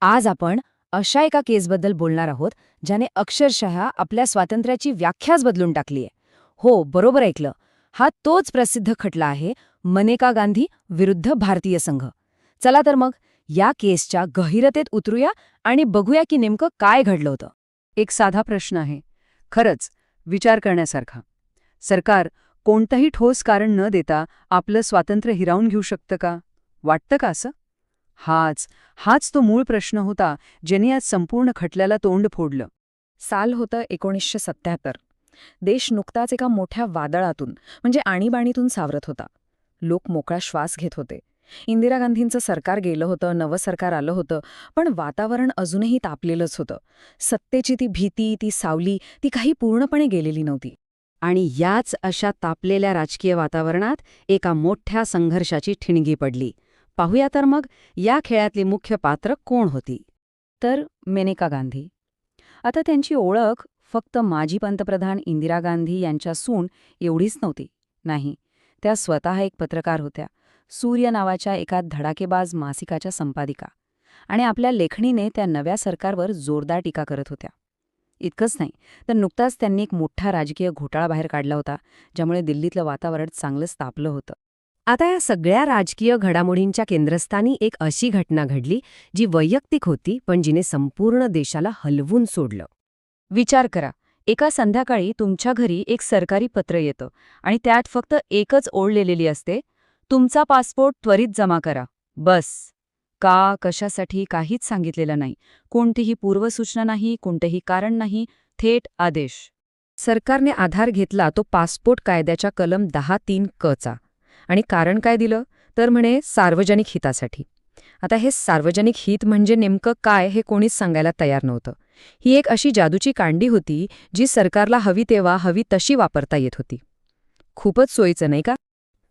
आज आपण अशा एका केसबद्दल बोलणार आहोत ज्याने अक्षरशः आपल्या स्वातंत्र्याची व्याख्याच बदलून टाकलीय हो बरोबर ऐकलं. हा तोच प्रसिद्ध खटला आहे मनेका गांधी विरुद्ध भारतीय संघ. चला तर मग या केसच्या गहिरतेत उतरूया आणि बघूया की नेमकं काय घडलं होतं. एक साधा प्रश्न आहे. खरंच विचार करण्यासारखा. सरकार कोणतंही ठोस कारण न देता आपलं स्वातंत्र्य हिरावून घेऊ शकतं का? वाटतं का असं? हाच हाच तो मूळ प्रश्न होता ज्याने आज संपूर्ण खटल्याला तोंड फोडलं. साल होतं एकोणीसशे सत्याहत्तर देश नुकताच एका मोठ्या वादळातून म्हणजे आणीबाणीतून सावरत होता. लोक मोकळा श्वास घेत होते. इंदिरा गांधींचं सरकार गेलं होतं नवं सरकार आलं होतं पण वातावरण अजूनही तापलेलंच होतं. सत्तेची ती भीती ती सावली ती काही पूर्णपणे गेलेली नव्हती. आणि याच अशा तापलेल्या राजकीय वातावरणात एका मोठ्या संघर्षाची ठिणगी पडली. पाहूया तर मग या खेळातली मुख्य पात्र कोण होती? तर मेनेका गांधी. आता त्यांची ओळख फक्त माजी पंतप्रधान इंदिरा गांधी यांच्या सून एवढीच नव्हती नाही. त्या स्वतः एक पत्रकार होत्या सूर्य नावाच्या एका धडाकेबाज मासिकाच्या संपादिका. आणि आपल्या लेखणीने त्या नव्या सरकारवर जोरदार टीका करत होत्या. इतकंच नाही तर नुकताच त्यांनी एक मोठा राजकीय घोटाळा बाहेर काढला होता ज्यामुळे दिल्लीतलं वातावरण चांगलंच तापलं होतं. आता या सगळ्या राजकीय घडामोडींच्या केंद्रस्थानी एक अशी घटना घडली जी वैयक्तिक होती पण जिने संपूर्ण देशाला हलवून सोडलं. विचार करा एका संध्याकाळी तुमच्या घरी एक सरकारी पत्र येतं आणि त्यात फक्त एकच ओळ लिहिलेली असते तुमचा पासपोर्ट त्वरित जमा करा. बस. का कशासाठी काहीच सांगितलेलं नाही कोणतीही पूर्वसूचना नाही कोणतंही कारण नाही थेट आदेश. सरकारने आधार घेतला तो पासपोर्ट कायद्याच्या कलम दहा तीन कचा आणि कारण काय दिलं? तर म्हणे सार्वजनिक हितासाठी. आता हे सार्वजनिक हित म्हणजे नेमकं काय हे कोणीच सांगायला तयार नव्हतं. ही एक अशी जादूची कांडी होती जी सरकारला हवी तेव्हा हवी तशी वापरता येत होती. खूपच सोयीचं नाही का?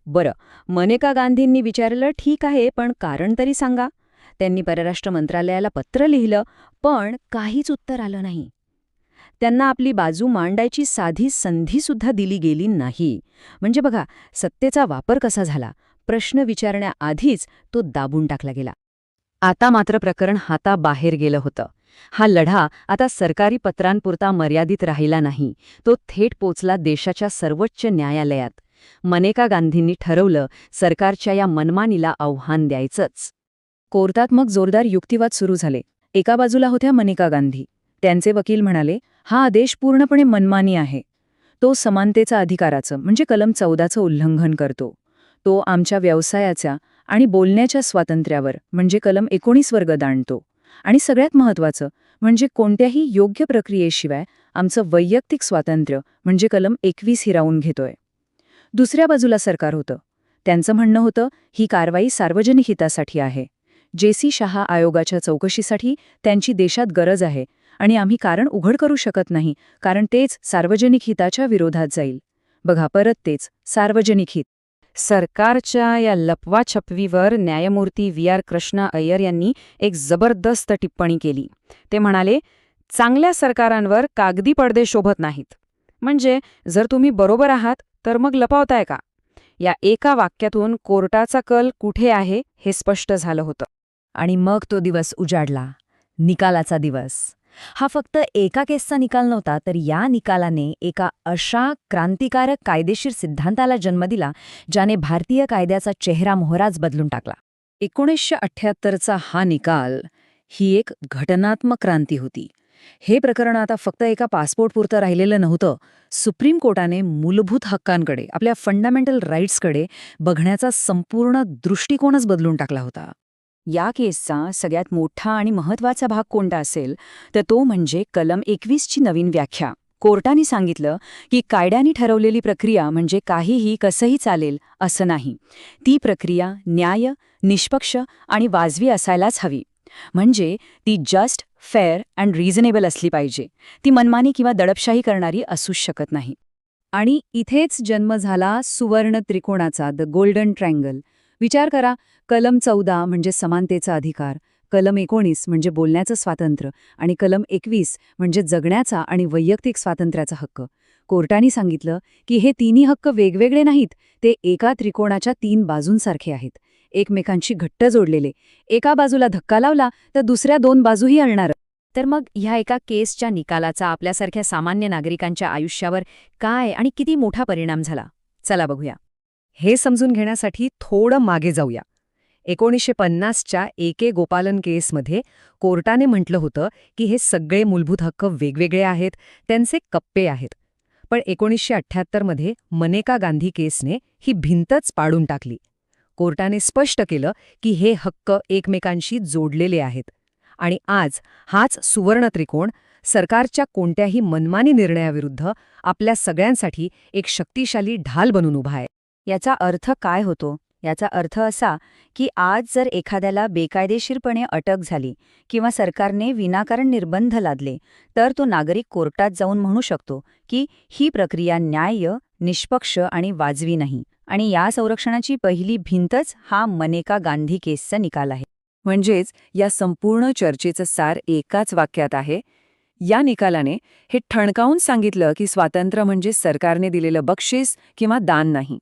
बरं मनेका गांधींनी विचारलं ठीक आहे पण कारण तरी सांगा. त्यांनी परराष्ट्र मंत्रालयाला पत्र लिहिलं पण काहीच उत्तर आलं नाही. त्यांना आपली बाजू मांडायची साधी संधीसुद्धा दिली गेली नाही. म्हणजे बघा सत्तेचा वापर कसा झाला? प्रश्न विचारण्याआधीच तो दाबून टाकला गेला. आता मात्र प्रकरण हाताबाहेर गेलं होतं. हा लढा आता सरकारी पत्रांपुरता मर्यादित राहिला नाही. तो थेट पोचला देशाच्या सर्वोच्च न्यायालयात. मनेका गांधींनी ठरवलं सरकारच्या या मनमानीला आव्हान द्यायचंच. कोर्टात मग जोरदार युक्तिवाद सुरू झाले. एका बाजूला होत्या मनिका गांधी. त्यांचे वकील म्हणाले हा आदेश पूर्णपणे मनमानी आहे. तो समानतेचा अधिकाराचं म्हणजे कलम चौदाचं उल्लंघन करतो. तो आमच्या व्यवसायाच्या आणि बोलण्याच्या स्वातंत्र्यावर म्हणजे कलम एकोणीस वर्ग दाणतो आणि सगळ्यात महत्त्वाचं म्हणजे कोणत्याही योग्य प्रक्रियेशिवाय आमचं वैयक्तिक स्वातंत्र्य म्हणजे कलम एकवीस हिरावून घेतोय. दुसऱ्या बाजूला सरकार होतं. त्यांचं म्हणणं होतं ही कारवाई सार्वजनिक हितासाठी आहे. जे सी शहा आयोगाच्या चौकशीसाठी त्यांची देशात गरज आहे आणि आम्ही कारण उघड करू शकत नाही कारण तेच सार्वजनिक हिताच्या विरोधात जाईल. बघा परत तेच सार्वजनिक हित. सरकारच्या या लपवाछपवीवर न्यायमूर्ती व्ही आर कृष्णा अय्यर यांनी एक जबरदस्त टिप्पणी केली. ते म्हणाले चांगल्या सरकारांवर कागदी पडदे शोभत नाहीत. म्हणजे जर तुम्ही बरोबर आहात तर मग लपावताय का या एका वाक्यातून कोर्टाचा कल कुठे आहे हे स्पष्ट झालं होतं. आणि मग तो दिवस उजाडला. निकालाचा दिवस. हा फक्त एका केसचा निकाल नव्हता तर या निकालाने एका अशा क्रांतिकारक कायदेशीर सिद्धांताला जन्म दिला ज्याने भारतीय कायद्याचा चेहरा मोहराच बदलून टाकला. एकोणीसशे अठ्ठ्याहत्तरचा हा निकाल ही एक घटनात्मक क्रांती होती. हे प्रकरण आता फक्त एका पासपोर्टपुरतं राहिलेलं नव्हतं. सुप्रीम कोर्टाने मूलभूत हक्कांकडे आपल्या फंडामेंटल राईट्सकडे बघण्याचा संपूर्ण दृष्टिकोनच बदलून टाकला होता. या केसचा सगळ्यात मोठा आणि महत्त्वाचा भाग कोणता असेल? तर तो म्हणजे कलम एकवीसची नवीन व्याख्या. कोर्टाने सांगितलं की कायद्याने ठरवलेली प्रक्रिया म्हणजे काहीही कसंही चालेल असं नाही. ती प्रक्रिया न्याय निष्पक्ष आणि वाजवी असायलाच हवी. म्हणजे ती जस्ट फेअर अँड रिझनेबल असली पाहिजे. ती मनमानी किंवा दडपशाही करणारी असूच शकत नाही. आणि इथेच जन्म झाला सुवर्ण त्रिकोणाचा द गोल्डन ट्रँगल विचार करा कलम चौदा म्हणजे समानतेचा अधिकार कलम एकोणीस म्हणजे बोलण्याचं स्वातंत्र्य आणि कलम एकवीस म्हणजे जगण्याचा आणि वैयक्तिक स्वातंत्र्याचा हक्क. कोर्टाने सांगितलं की हे तिन्ही हक्क वेगवेगळे नाहीत ते एका त्रिकोणाच्या तीन बाजूंसारखे आहेत. एकमेकांशी घट्ट जोडलेले एका बाजूला धक्का लावला तर दुसऱ्या दोन बाजूही हलणार. तर मग ह्या एका केसच्या निकालाचा आपल्यासारख्या सामान्य नागरिकांच्या आयुष्यावर काय आणि किती मोठा परिणाम झाला? चला बघूया. हे समजून घेण्यासाठी थोडं मागे जाऊया. एकोणीसशे पन्नासच्या ए के गोपालन केसमध्ये कोर्टाने म्हटलं होतं की हे सगळे मूलभूत हक्क वेगवेगळे आहेत त्यांचे कप्पे आहेत. पण एकोणीसशे अठ्ठ्याहत्तरमध्ये मनेका गांधी केसने ही भिंतच पाडून टाकली. कोर्टाने स्पष्ट केलं की हे हक्क एकमेकांशी जोडलेले आहेत. आणि आज हाच सुवर्ण त्रिकोण सरकारच्या कोणत्याही मनमानी निर्णयाविरुद्ध आपल्या सगळ्यांसाठी एक शक्तिशाली ढाल बनून उभा आहे. याचा अर्थ काय होतो? याचा अर्थ असा की आज जर एखाद्याला बेकायदेशीरपणे अटक झाली किंवा सरकारने विनाकारण निर्बंध लादले तर तो नागरिक कोर्टात जाऊन म्हणू शकतो की ही प्रक्रिया न्याय्य निष्पक्ष आणि वाजवी नाही. आणि या संरक्षणाची पहिली भिंतच हा मनेका गांधी केसचा निकाल आहे. म्हणजेच या संपूर्ण चर्चेचं सार एकाच वाक्यात आहे. या निकालाने हे ठणकावून सांगितलं की स्वातंत्र्य म्हणजे सरकारने दिलेलं बक्षीस किंवा दान नाही.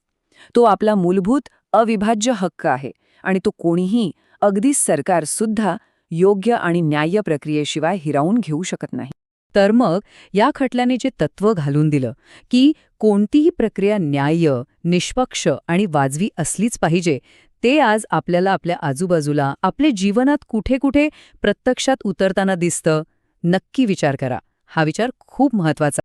तो आपला मूलभूत अविभाज्य हक्क आहे आणि तो कोणीही अगदी सरकारसुद्धा योग्य आणि न्याय्य प्रक्रियेशिवाय हिरावून घेऊ शकत नाही. तर मग या खटल्याने जे तत्त्व घालून दिलं की कोणतीही प्रक्रिया न्याय्य निष्पक्ष आणि वाजवी असलीच पाहिजे ते आज आपल्याला आपल्या आजूबाजूला आपल्या जीवनात कुठे कुठे प्रत्यक्षात उतरताना दिसतं नक्की विचार करा. हा विचार खूप महत्त्वाचा